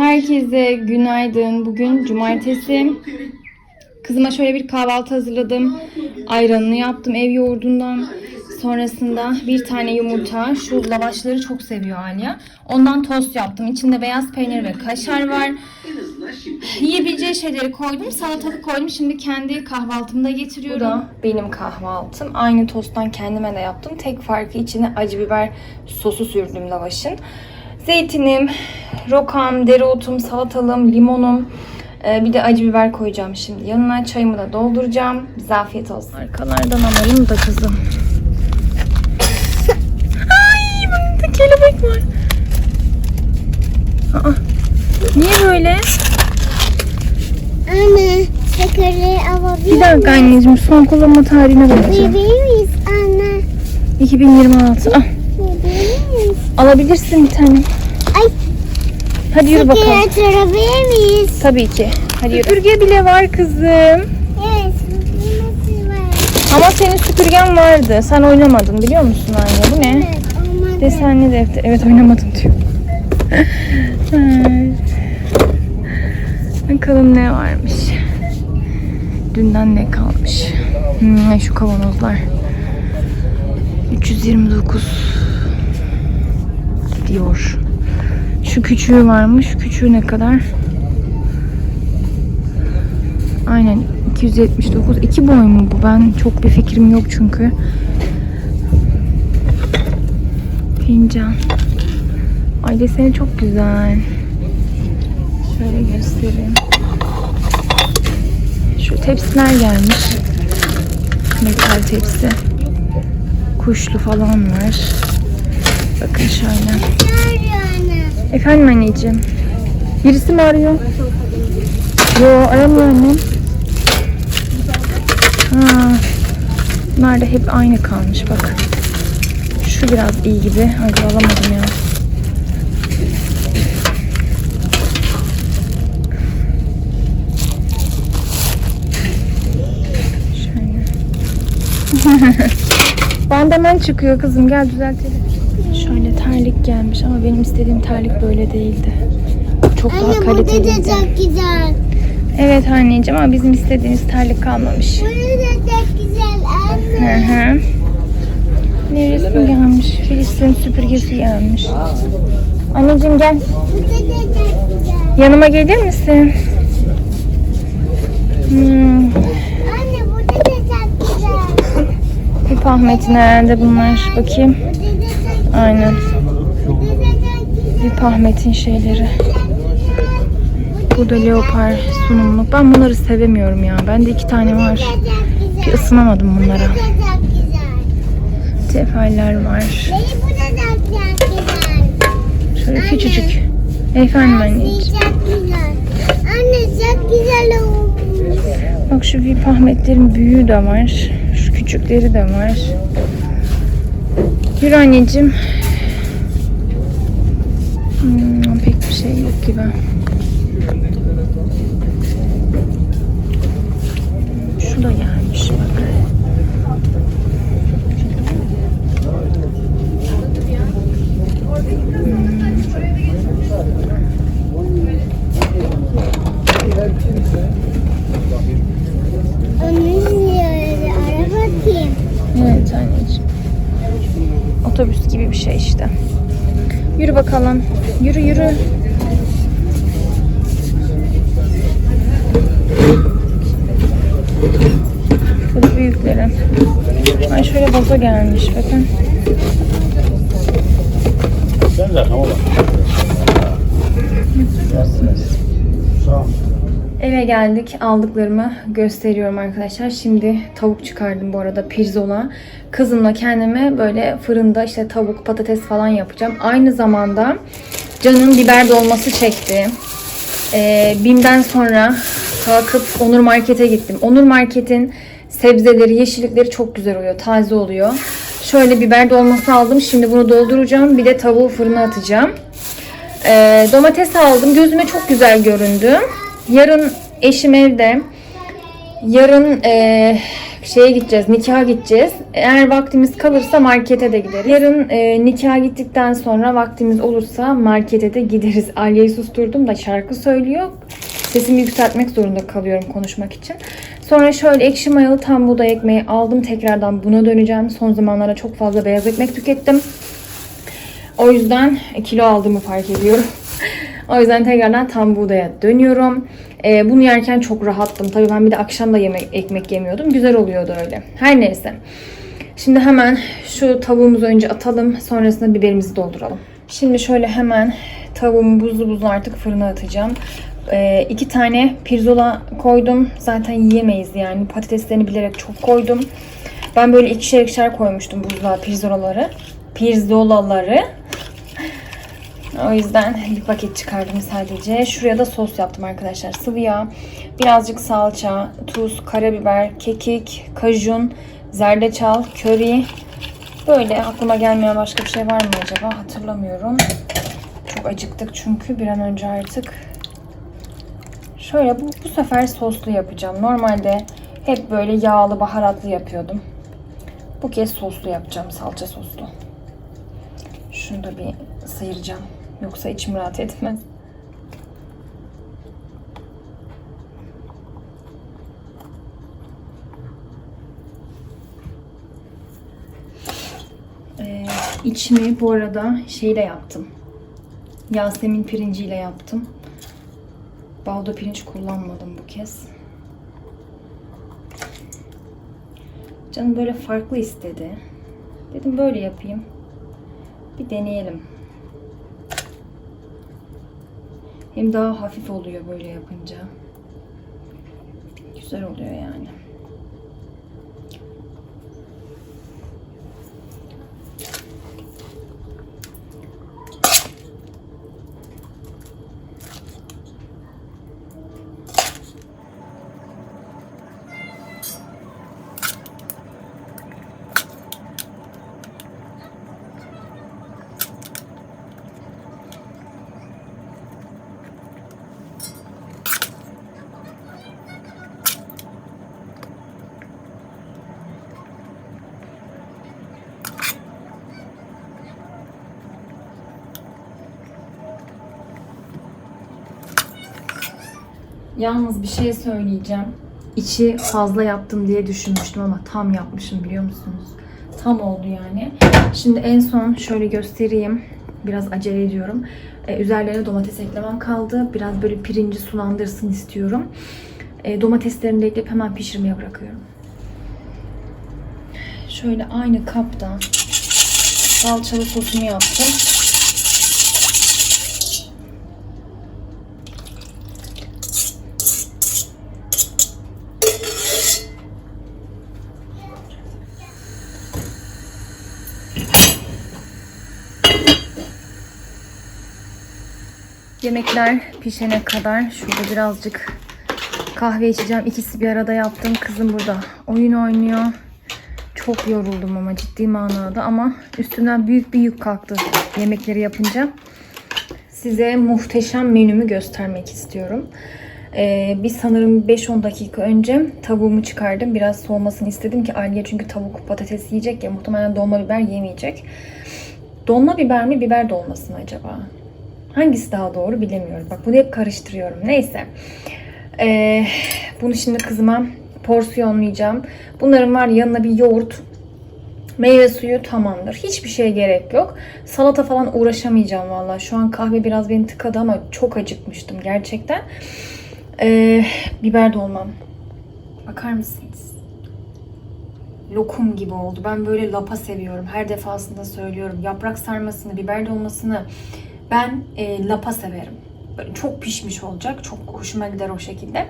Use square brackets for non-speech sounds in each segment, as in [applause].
Herkese günaydın. Bugün cumartesi. Kızıma şöyle bir kahvaltı hazırladım. Ayranını yaptım ev yoğurdundan. Sonrasında bir tane yumurta. Şu lavaşları çok seviyor Alya. Ondan tost yaptım. İçinde beyaz peynir ve kaşar var. Yiyebileceği şeyleri koydum. Salatalık koydum. Şimdi kendi kahvaltımı da getiriyorum. Bu da benim kahvaltım. Aynı tosttan kendime de yaptım. Tek farkı içine acı biber sosu sürdüm lavaşın. Zeytinim, rokam, dereotum, salatalığım, limonum. Ee, bir de acı biber koyacağım şimdi. Yanına çayımı da dolduracağım. Bize afiyet olsun. Arkalardan alayım da kızım. [laughs] Ay burada kelebek var. Aa, niye böyle? Anne, şekeri alabilir Bir dakika anneciğim son kullanma tarihine bakacağım. miyiz anne? 2026. Ah, alabilirsin bir tane. Hadi yürü bakalım. şekeri açabilir miyiz? Tabii ki. Hadi yürü. Süpürge bile var kızım. Evet? Ama senin süpürgen vardı. Sen oynamadın biliyor musun anne? Bu ne? Evet, olmadı. Desenli defter. Evet oynamadım diyor. Bakalım ne varmış. Dünden ne kalmış? Hmm, şu kavanozlar. 329 diyor. Şu küçüğü varmış. Küçüğü ne kadar? Aynen 279. İki boy mu bu? Ben çok bir fikrim yok çünkü. Fincan. Ay deseni çok güzel. Şöyle göstereyim. Şu tepsiler gelmiş. Metal tepsi. Kuşlu falan var. Bakın şöyle. Efendim anneciğim. Birisi mi arıyor? Yo aramıyor annem. Ha. Bunlar hep aynı kalmış bak. Şu biraz iyi gibi. Hadi alamadım ya. Şöyle. [laughs] Bandaman çıkıyor kızım gel düzeltelim. Şöyle terlik gelmiş ama benim istediğim terlik böyle değildi. Çok daha Anne, bu da kaliteliydi. çok güzel. Evet anneciğim ama bizim istediğimiz terlik kalmamış. Bu da çok güzel Hı anne. hı. Neresi gelmiş? Filistin süpürgesi gelmiş. Anneciğim gel. Yanıma gelir misin? Hmm, Anne, bu da çok güzel. bir Ahmet'in herhalde bunlar. Bakayım. Bu da Aynen. Bu da. Bir Ahmet'in şeyleri. Burada leopar sunumluk. Ben bunları sevemiyorum ya. Bende iki tane var. Bir ısınamadım Bu bunlara. da. Tefaller var. Bu da. Şöyle küçücük. Efendim anneciğim. Anne çok güzel olmuş. Bak şu VIP Ahmetlerin büyüğü de var. Şu küçükleri de var. Yürü anneciğim. Hmm, pek bir şey yok gibi. Şu da gelmiş bak. Onun yeri ara bakayım. Evet anneciğim. Otobüs gibi bir şey işte. Yürü bakalım. Yürü yürü. Bu da büyükleri. Vazo gelmiş bakın. Sen de ol. Eve geldik. Aldıklarımı gösteriyorum arkadaşlar. Şimdi tavuk çıkardım bu arada pirzola. Kızımla kendime böyle fırında işte tavuk, patates falan yapacağım. Aynı zamanda canım biber dolması çekti. Ee, BİM'den sonra kalkıp Onur Market'e gittim. Onur Market'in sebzeleri, yeşillikleri çok güzel oluyor. Taze oluyor. Şöyle biber dolması aldım. Şimdi bunu dolduracağım. Bir de tavuğu fırına atacağım. Ee, domates aldım. Gözüme çok güzel göründü. Yarın eşim evde. Yarın e, şeye gideceğiz, nikaha gideceğiz. Eğer vaktimiz kalırsa markete de gideriz. Yarın e, nikaha gittikten sonra vaktimiz olursa markete de gideriz. Aliye'yi susturdum da şarkı söylüyor. Sesimi yükseltmek zorunda kalıyorum konuşmak için. Sonra şöyle ekşi mayalı tam buğday ekmeği aldım. Tekrardan buna döneceğim. Son zamanlarda çok fazla beyaz ekmek tükettim. O yüzden kilo aldığımı fark ediyorum. [laughs] o yüzden tekrardan tam buğdaya dönüyorum. Ee, bunu yerken çok rahattım. Tabii ben bir de akşam da yemek, ekmek yemiyordum. Güzel oluyordu öyle. Her neyse. Şimdi hemen şu tavuğumuzu önce atalım. Sonrasında biberimizi dolduralım. Şimdi şöyle hemen tavuğumu buzlu buzlu artık fırına atacağım. Ee, iki tane pirzola koydum. Zaten yiyemeyiz yani. Patateslerini bilerek çok koydum. Ben böyle ikişer ikişer koymuştum buzluğa pirzolaları. Pirzolaları. [laughs] O yüzden bir paket çıkardım sadece. Şuraya da sos yaptım arkadaşlar. Sıvı yağ, birazcık salça, tuz, karabiber, kekik, kajun, zerdeçal, köri. Böyle aklıma gelmeyen başka bir şey var mı acaba? Hatırlamıyorum. Çok acıktık çünkü bir an önce artık. Şöyle bu, bu sefer soslu yapacağım. Normalde hep böyle yağlı, baharatlı yapıyordum. Bu kez soslu yapacağım, salça soslu. Şunu da bir sıyıracağım. Yoksa içim rahat etmez. Ee, içimi bu arada şeyle yaptım. Yasemin pirinciyle yaptım. Baldo pirinç kullanmadım bu kez. Canım böyle farklı istedi. Dedim böyle yapayım. Bir deneyelim. Hem daha hafif oluyor böyle yapınca. Güzel oluyor yani. Yalnız bir şey söyleyeceğim. İçi fazla yaptım diye düşünmüştüm ama tam yapmışım biliyor musunuz? Tam oldu yani. Şimdi en son şöyle göstereyim. Biraz acele ediyorum. Ee, üzerlerine domates eklemem kaldı. Biraz böyle pirinci sulandırsın istiyorum. Ee, domateslerimi de ekleyip hemen pişirmeye bırakıyorum. Şöyle aynı kapta salçalı sosumu yaptım. Yemekler pişene kadar şurada birazcık kahve içeceğim. İkisi bir arada yaptım. Kızım burada oyun oynuyor. Çok yoruldum ama ciddi manada ama üstümden büyük bir yük kalktı yemekleri yapınca. Size muhteşem menümü göstermek istiyorum. Ee, bir sanırım 5-10 dakika önce tavuğumu çıkardım. Biraz soğumasını istedim ki Aliye çünkü tavuk patates yiyecek ya muhtemelen dolma biber yemeyecek. Dolma biber mi biber dolması mı acaba? Hangisi daha doğru bilemiyorum. Bak bunu hep karıştırıyorum. Neyse. Ee, bunu şimdi kızıma porsiyonlayacağım. Bunların var ya, yanına bir yoğurt, meyve suyu tamamdır. Hiçbir şeye gerek yok. Salata falan uğraşamayacağım valla. Şu an kahve biraz beni tıkadı ama çok acıkmıştım gerçekten. Ee, biber dolmam. Bakar mısınız? Lokum gibi oldu. Ben böyle lapa seviyorum. Her defasında söylüyorum. Yaprak sarmasını, biber dolmasını ben e, lapa severim. Böyle çok pişmiş olacak. Çok hoşuma gider o şekilde.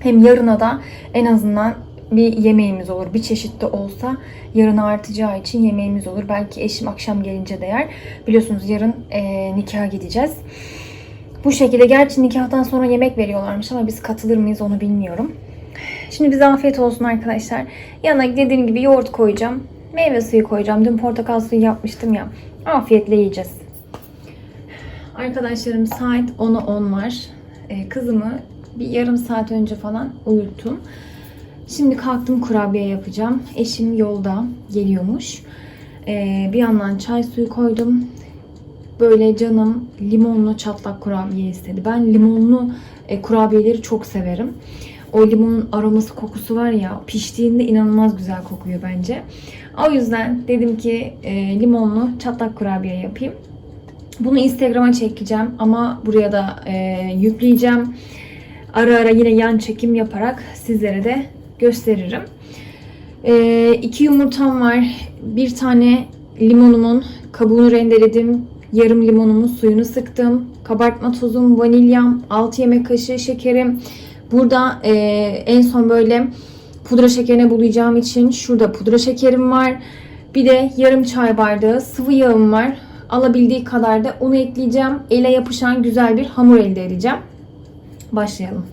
Hem yarına da en azından bir yemeğimiz olur. Bir çeşit de olsa yarına artacağı için yemeğimiz olur. Belki eşim akşam gelince de yer. Biliyorsunuz yarın e, nikaha gideceğiz. Bu şekilde gerçi nikahtan sonra yemek veriyorlarmış ama biz katılır mıyız onu bilmiyorum. Şimdi bize afiyet olsun arkadaşlar. Yanına dediğim gibi yoğurt koyacağım. Meyve suyu koyacağım. Dün portakal suyu yapmıştım ya. Afiyetle yiyeceğiz. Arkadaşlarım saat 10'a 10 var. Ee, kızımı bir yarım saat önce falan uyuttum. Şimdi kalktım kurabiye yapacağım. Eşim yolda geliyormuş. Ee, bir yandan çay suyu koydum. Böyle canım limonlu çatlak kurabiye istedi. Ben limonlu e, kurabiyeleri çok severim. O limonun aroması kokusu var ya piştiğinde inanılmaz güzel kokuyor bence. O yüzden dedim ki e, limonlu çatlak kurabiye yapayım. Bunu Instagram'a çekeceğim ama buraya da e, yükleyeceğim. Ara ara yine yan çekim yaparak sizlere de gösteririm. E, iki yumurtam var. Bir tane limonumun kabuğunu rendeledim. Yarım limonumun suyunu sıktım. Kabartma tozum, vanilyam, 6 yemek kaşığı şekerim. Burada e, en son böyle pudra şekerine bulayacağım için şurada pudra şekerim var. Bir de yarım çay bardağı sıvı yağım var. Alabildiği kadar da unu ekleyeceğim. Ele yapışan güzel bir hamur elde edeceğim. Başlayalım.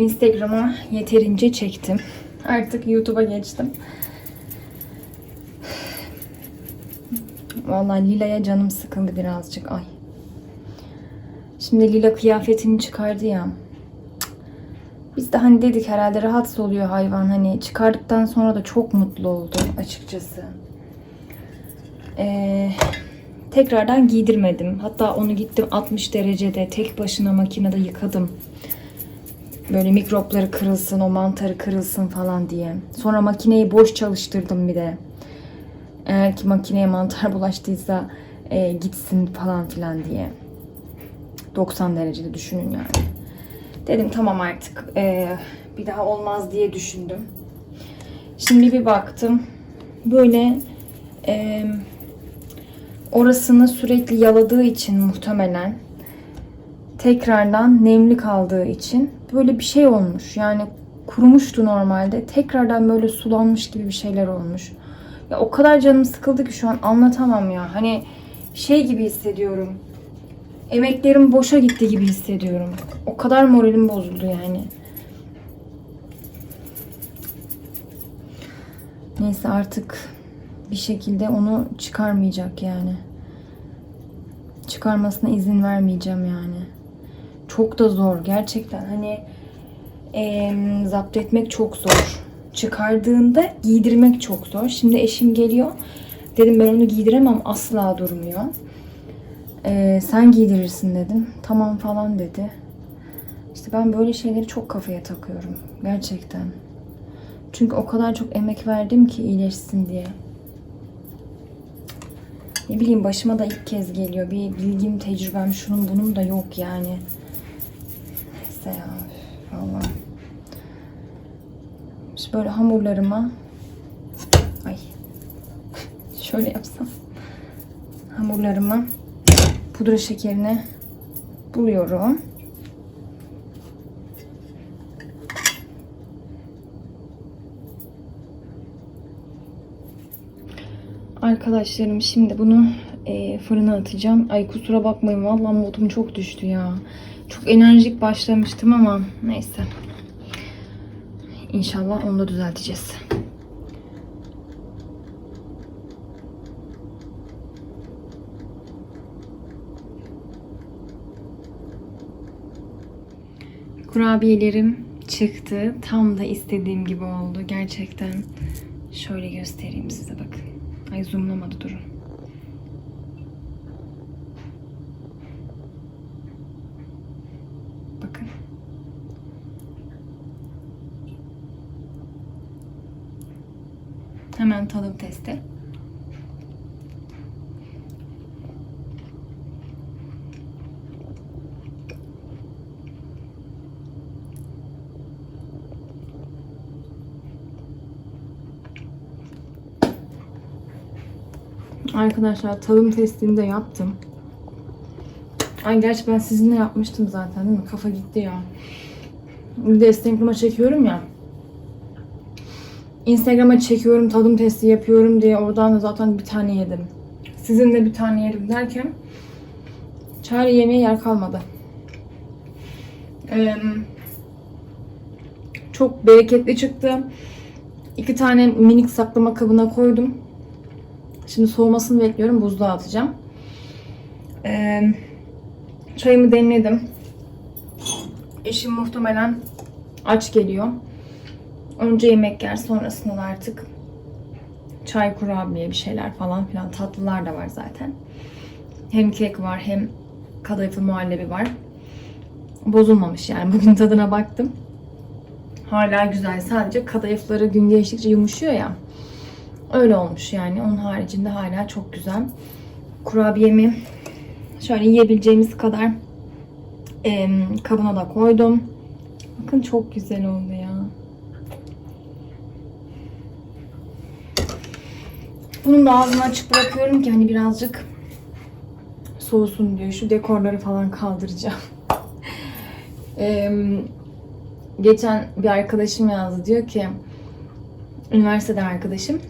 Instagram'a yeterince çektim. Artık YouTube'a geçtim. Vallahi Lila'ya canım sıkıldı birazcık. Ay. Şimdi Lila kıyafetini çıkardı ya. Biz de hani dedik herhalde rahatsız oluyor hayvan. Hani çıkardıktan sonra da çok mutlu oldu açıkçası. Ee, tekrardan giydirmedim. Hatta onu gittim 60 derecede tek başına makinede yıkadım. Böyle mikropları kırılsın, o mantarı kırılsın falan diye. Sonra makineyi boş çalıştırdım bir de. Eğer ki makineye mantar [laughs] bulaştıysa e, gitsin falan filan diye. 90 derecede düşünün yani. Dedim tamam artık e, bir daha olmaz diye düşündüm. Şimdi bir baktım. Böyle e, orasını sürekli yaladığı için muhtemelen tekrardan nemli kaldığı için böyle bir şey olmuş. Yani kurumuştu normalde. Tekrardan böyle sulanmış gibi bir şeyler olmuş. Ya o kadar canım sıkıldı ki şu an anlatamam ya. Hani şey gibi hissediyorum. Emeklerim boşa gitti gibi hissediyorum. O kadar moralim bozuldu yani. Neyse artık bir şekilde onu çıkarmayacak yani. Çıkarmasına izin vermeyeceğim yani. Çok da zor gerçekten. Hani em, zapt etmek çok zor. Çıkardığında giydirmek çok zor. Şimdi eşim geliyor. Dedim ben onu giydiremem asla durmuyor. Ee, sen giydirirsin dedim. Tamam falan dedi. İşte ben böyle şeyleri çok kafaya takıyorum. Gerçekten. Çünkü o kadar çok emek verdim ki iyileşsin diye. Ne bileyim başıma da ilk kez geliyor. Bir bilgim, tecrübem, şunun bunun da yok yani. Neyse ya. Valla. İşte böyle hamurlarıma ay [laughs] şöyle yapsam hamurlarıma pudra şekerini buluyorum. Arkadaşlarım şimdi bunu e, fırına atacağım. Ay kusura bakmayın vallahi modum çok düştü ya. Çok enerjik başlamıştım ama neyse. İnşallah onu da düzelteceğiz. Kurabiyelerim çıktı. Tam da istediğim gibi oldu gerçekten. Şöyle göstereyim size bakın. Ay zoomlamadı durun. Bakın. Hemen tadım testi. Arkadaşlar tadım testini de yaptım. Ay gerçi ben sizinle yapmıştım zaten değil mi? Kafa gitti ya. Bir de Instagram'a çekiyorum ya. Instagram'a çekiyorum, tadım testi yapıyorum diye oradan da zaten bir tane yedim. Sizinle bir tane yedim derken çare yemeye yer kalmadı. Ee, çok bereketli çıktı. İki tane minik saklama kabına koydum. Şimdi soğumasını bekliyorum. Buzluğa atacağım. Ee, çayımı demledim. Eşim muhtemelen aç geliyor. Önce yemek yer sonrasında da artık çay kurabiye bir şeyler falan filan tatlılar da var zaten. Hem kek var hem kadayıflı muhallebi var. Bozulmamış yani [laughs] bugün tadına baktım. Hala güzel. Sadece kadayıfları gün geçtikçe yumuşuyor ya. Öyle olmuş yani. Onun haricinde hala çok güzel. Kurabiyemi şöyle yiyebileceğimiz kadar em, kabına da koydum. Bakın çok güzel oldu ya. Bunun da ağzını açık bırakıyorum ki hani birazcık soğusun diyor. Şu dekorları falan kaldıracağım. [laughs] Em, geçen bir arkadaşım yazdı diyor ki üniversiteden arkadaşım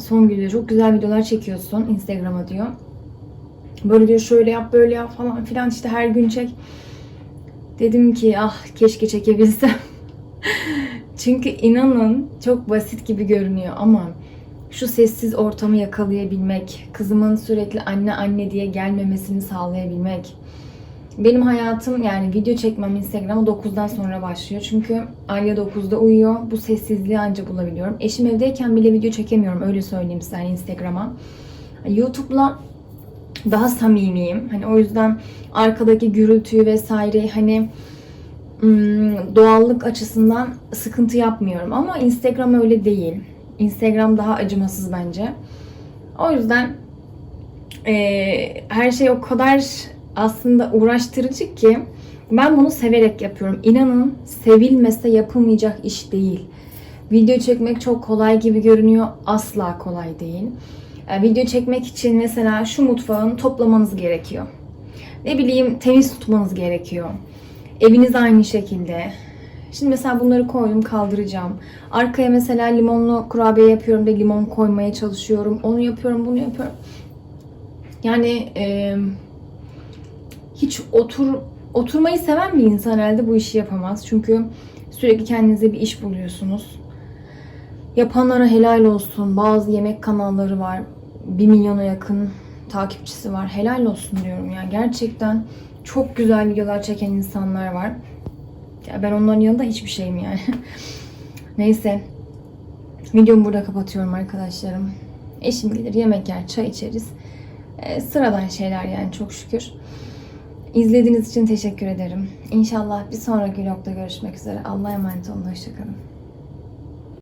son diyor çok güzel videolar çekiyorsun Instagram'a diyor. Böyle diyor şöyle yap böyle yap falan filan işte her gün çek. Dedim ki ah keşke çekebilsem. [laughs] Çünkü inanın çok basit gibi görünüyor ama şu sessiz ortamı yakalayabilmek, kızımın sürekli anne anne diye gelmemesini sağlayabilmek. Benim hayatım yani video çekmem Instagram'a 9'dan sonra başlıyor. Çünkü Alya 9'da uyuyor. Bu sessizliği anca bulabiliyorum. Eşim evdeyken bile video çekemiyorum. Öyle söyleyeyim size yani Instagram'a. YouTube'la daha samimiyim. Hani o yüzden arkadaki gürültüyü vesaire hani hmm, doğallık açısından sıkıntı yapmıyorum. Ama Instagram öyle değil. Instagram daha acımasız bence. O yüzden eee, her şey o kadar aslında uğraştırıcı ki ben bunu severek yapıyorum. İnanın sevilmese yapılmayacak iş değil. Video çekmek çok kolay gibi görünüyor. Asla kolay değil. Yani video çekmek için mesela şu mutfağın toplamanız gerekiyor. Ne bileyim temiz tutmanız gerekiyor. Eviniz aynı şekilde. Şimdi mesela bunları koydum kaldıracağım. Arkaya mesela limonlu kurabiye yapıyorum da limon koymaya çalışıyorum. Onu yapıyorum bunu yapıyorum. Yani eee hiç otur oturmayı seven bir insan herhalde bu işi yapamaz. Çünkü sürekli kendinize bir iş buluyorsunuz. Yapanlara helal olsun. Bazı yemek kanalları var. 1 milyona yakın takipçisi var. Helal olsun diyorum ya. Gerçekten çok güzel videolar çeken insanlar var. Ya ben onların yanında hiçbir şeyim yani. [laughs] Neyse. Videomu burada kapatıyorum arkadaşlarım. Eşim gelir yemek yer, çay içeriz. Ee, sıradan şeyler yani çok şükür. İzlediğiniz için teşekkür ederim. İnşallah bir sonraki vlogda görüşmek üzere. Allah'a emanet olun. Hoşçakalın.